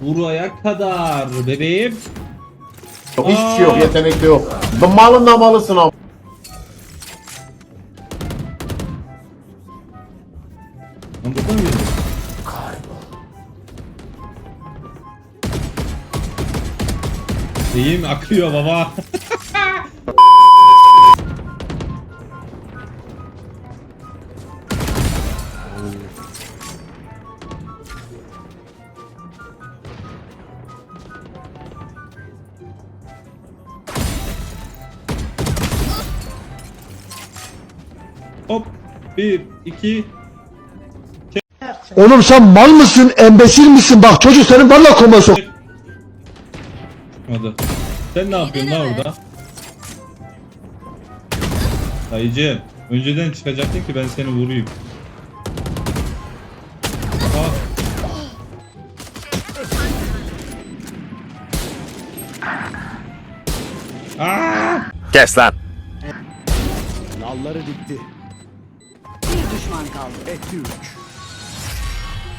Buraya kadar bebeğim. Yok, hiçbir şey yok. Yetenek de yok. Malın da malısın ama. Lan burada mı? Deyim akıyor baba. Hop. Bir, iki, Oğlum sen mal mısın, embesil misin? Bak çocuk senin valla koma sok. Çıkmadı. Sen ne yapıyorsun lan orada? Dayıcım, önceden çıkacaktın ki ben seni vurayım. Aa, Kes lan. Nalları dikti. Bir düşman kaldı. Etti üç.